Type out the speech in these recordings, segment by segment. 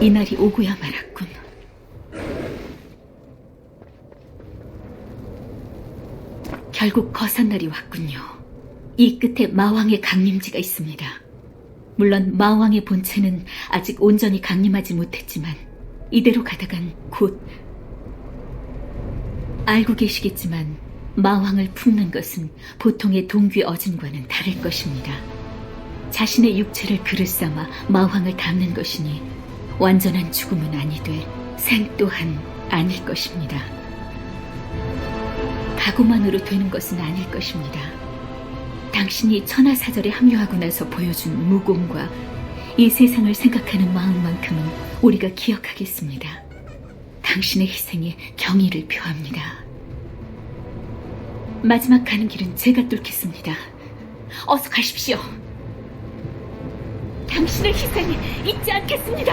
이날이 오고야 말았군. 결국 거산날이 왔군요. 이 끝에 마왕의 강림지가 있습니다. 물론 마왕의 본체는 아직 온전히 강림하지 못했지만 이대로 가다간 곧 알고 계시겠지만 마왕을 품는 것은 보통의 동귀 어진과는 다를 것입니다. 자신의 육체를 그릇 삼아 마왕을 담는 것이니 완전한 죽음은 아니되 생 또한 아닐 것입니다. 각오만으로 되는 것은 아닐 것입니다. 당신이 천하사절에 합류하고 나서 보여준 무공과 이 세상을 생각하는 마음만큼은 우리가 기억하겠습니다. 당신의 희생에 경의를 표합니다. 마지막 가는 길은 제가 뚫겠습니다. 어서 가십시오. 당신의 희생이 잊지 않겠습니다.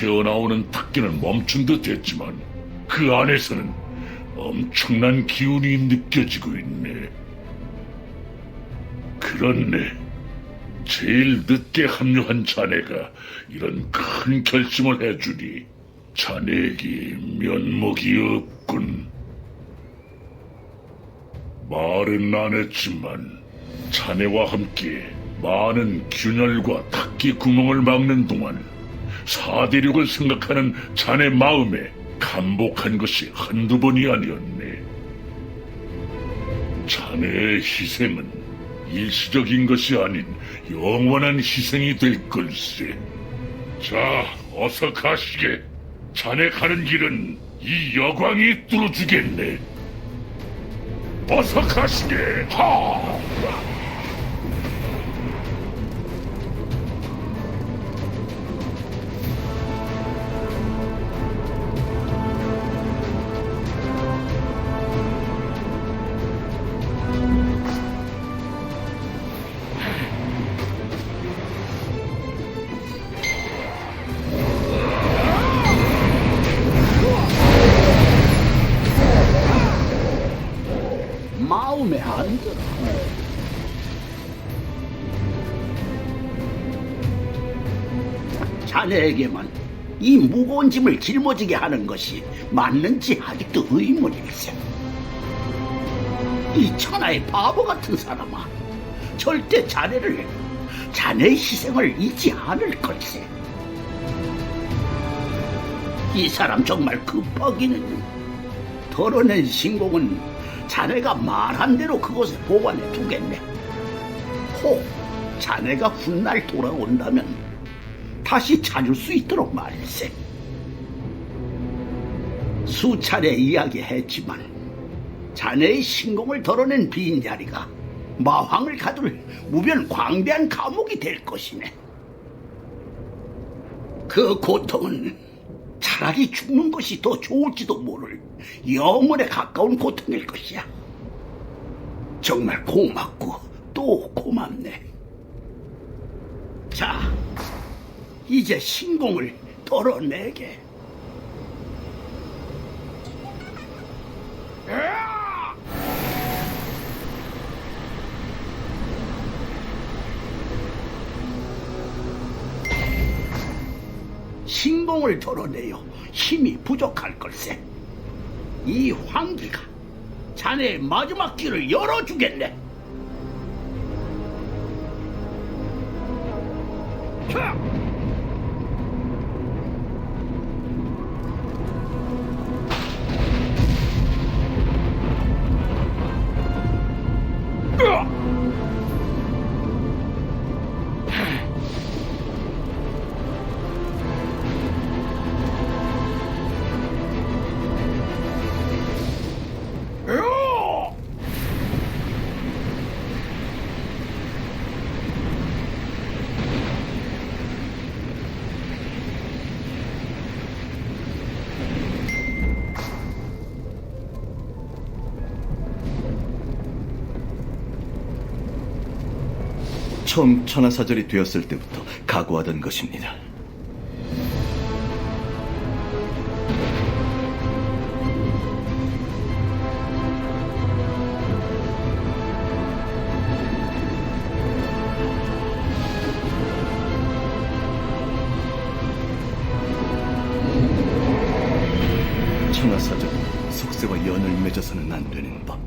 새어나오는 닭기는 멈춘 듯 했지만 그 안에서는 엄청난 기운이 느껴지고 있네. 그렇네. 제일 늦게 합류한 자네가 이런 큰 결심을 해주니 자네에게 면목이 없군. 말은 안 했지만 자네와 함께 많은 균열과 탁기 구멍을 막는 동안 사대륙을 생각하는 자네 마음에 감복한 것이 한두 번이 아니었네. 자네의 희생은 일시적인 것이 아닌 영원한 희생이 될 걸세. 자, 어서 가시게. 자네 가는 길은 이 여광이 뚫어주겠네. 어서 가시게. 하! 자네에게만 이 무거운 짐을 짊어지게 하는 것이 맞는지 아직도 의문일세. 이 천하의 바보 같은 사람아, 절대 자네를, 자네의 희생을 잊지 않을 걸세. 이 사람 정말 급하기는 덜어낸 신공은 자네가 말한 대로 그곳에 보관해 두겠네. 혹 자네가 훗날 돌아온다면 다시 찾을 수 있도록 말일세. 수차례 이야기했지만 자네의 신공을 덜어낸 빈자리가 마황을 가둘 무변 광대한 감옥이 될 것이네. 그 고통은 차라리 죽는 것이 더 좋을지도 모를 영원에 가까운 고통일 것이야. 정말 고맙고 또 고맙네. 자, 이제 신공을 덜어내게. 신공을 덜어내요 힘이 부족할 걸세. 이 황기가 자네의 마지막 길을 열어주겠네. 캬! 으 처음 천하사절이 되었을 때부터 각오하던 것입니다. 천하사절은 속세와 연을 맺어서는 안 되는 법.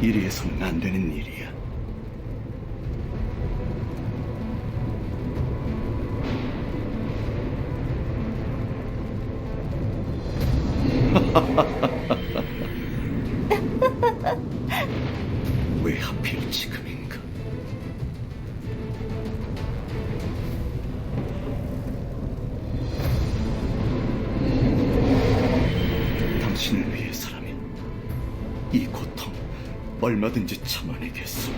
이리에서는 안 되는 일이야. 고통 얼마든지 참아내겠소.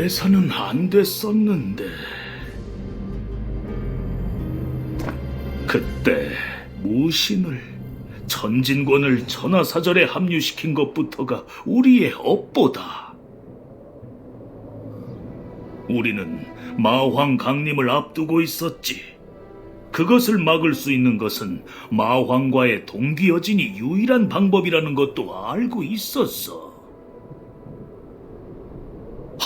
그래서는 안 됐었는데. 그때 무신을 천진권을 천하사절에 합류시킨 것부터가 우리의 업보다. 우리는 마황 강림을 앞두고 있었지. 그것을 막을 수 있는 것은 마황과의 동기여진이 유일한 방법이라는 것도 알고 있었어.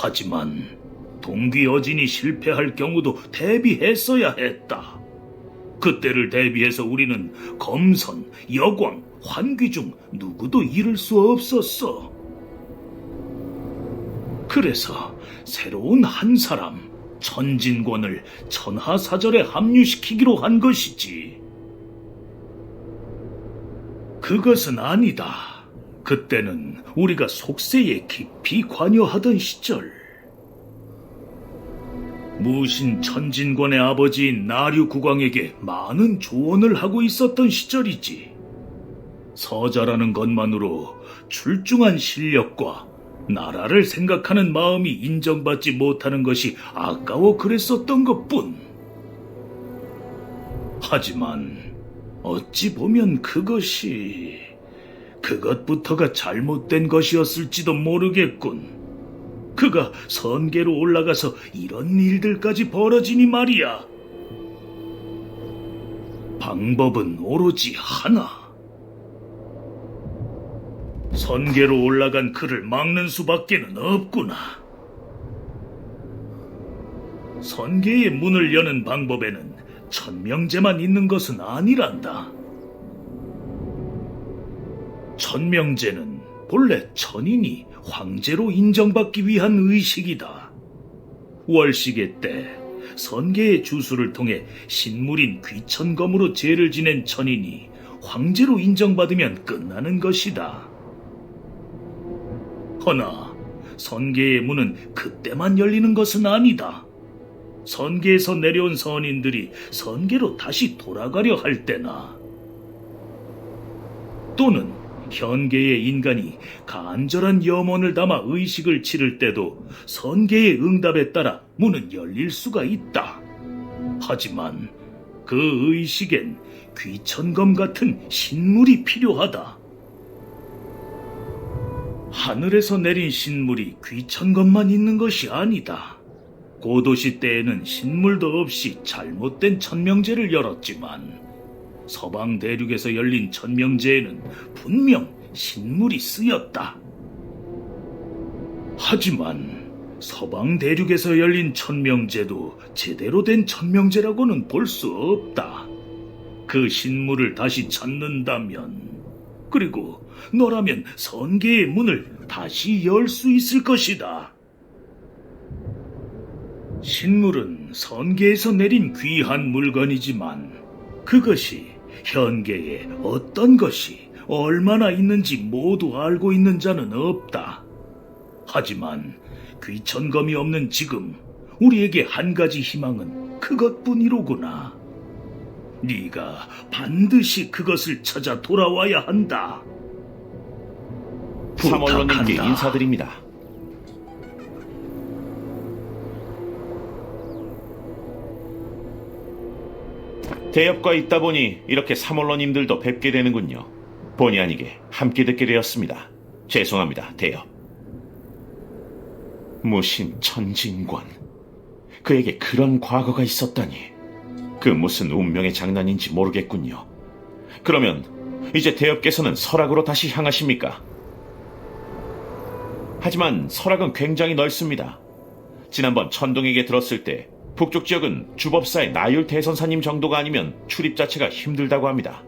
하지만 동기 여진이 실패할 경우도 대비했어야 했다. 그때를 대비해서 우리는 검선, 여광, 환귀 중 누구도 잃을 수 없었어. 그래서 새로운 한 사람, 천진권을 천하사절에 합류시키기로 한 것이지. 그것은 아니다. 그때는 우리가 속세에 깊이 관여하던 시절. 무신 천진권의 아버지인 나류국왕에게 많은 조언을 하고 있었던 시절이지. 서자라는 것만으로 출중한 실력과 나라를 생각하는 마음이 인정받지 못하는 것이 아까워 그랬었던 것 뿐. 하지만 어찌 보면 그것이 그것부터가 잘못된 것이었을지도 모르겠군. 그가 선계로 올라가서 이런 일들까지 벌어지니 말이야. 방법은 오로지 하나. 선계로 올라간 그를 막는 수밖에는 없구나. 선계의 문을 여는 방법에는 천명제만 있는 것은 아니란다. 천명제는 본래 천인이 황제로 인정받기 위한 의식이다. 월시계 때 선계의 주수를 통해 신물인 귀천검으로 죄를 지낸 천인이 황제로 인정받으면 끝나는 것이다. 허나 선계의 문은 그때만 열리는 것은 아니다. 선계에서 내려온 선인들이 선계로 다시 돌아가려 할 때나 또는 현계의 인간이 간절한 염원을 담아 의식을 치를 때도 선계의 응답에 따라 문은 열릴 수가 있다. 하지만 그 의식엔 귀천검 같은 신물이 필요하다. 하늘에서 내린 신물이 귀천 것만 있는 것이 아니다. 고도시 때에는 신물도 없이 잘못된 천명제를 열었지만 서방 대륙에서 열린 천명제에는 분명 신물이 쓰였다. 하지만 서방 대륙에서 열린 천명제도 제대로 된 천명제라고는 볼 수 없다. 그 신물을 다시 찾는다면, 그리고 너라면 선계의 문을 다시 열 수 있을 것이다. 신물은 선계에서 내린 귀한 물건이지만 그것이 현계에 어떤 것이 얼마나 있는지 모두 알고 있는 자는 없다. 하지만 귀천검이 없는 지금 우리에게 한 가지 희망은 그것뿐이로구나. 네가 반드시 그것을 찾아 돌아와야 한다. 부탁한다. 인사드립니다. 대엽과 있다 보니 이렇게 사몰로님들도 뵙게 되는군요. 본의 아니게 함께 듣게 되었습니다. 죄송합니다, 대엽. 무신 천진권. 그에게 그런 과거가 있었다니. 그 무슨 운명의 장난인지 모르겠군요. 그러면 이제 대엽께서는 설악으로 다시 향하십니까? 하지만 설악은 굉장히 넓습니다. 지난번 천동에게 들었을 때 북쪽 지역은 주법사의 나율 대선사님 정도가 아니면 출입 자체가 힘들다고 합니다.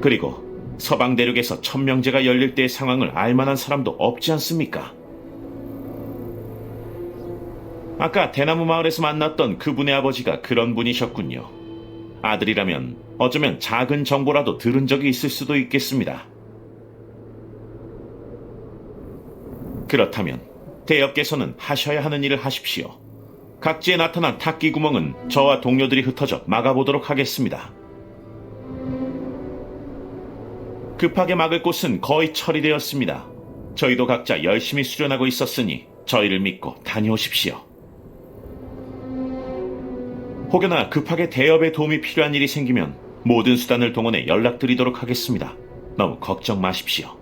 그리고 서방 대륙에서 천명제가 열릴 때의 상황을 알만한 사람도 없지 않습니까? 아까 대나무 마을에서 만났던 그분의 아버지가 그런 분이셨군요. 아들이라면 어쩌면 작은 정보라도 들은 적이 있을 수도 있겠습니다. 그렇다면 대엽께서는 하셔야 하는 일을 하십시오. 각지에 나타난 탁기 구멍은 저와 동료들이 흩어져 막아보도록 하겠습니다. 급하게 막을 곳은 거의 처리되었습니다. 저희도 각자 열심히 수련하고 있었으니 저희를 믿고 다녀오십시오. 혹여나 급하게 대엽의 도움이 필요한 일이 생기면 모든 수단을 동원해 연락드리도록 하겠습니다. 너무 걱정 마십시오.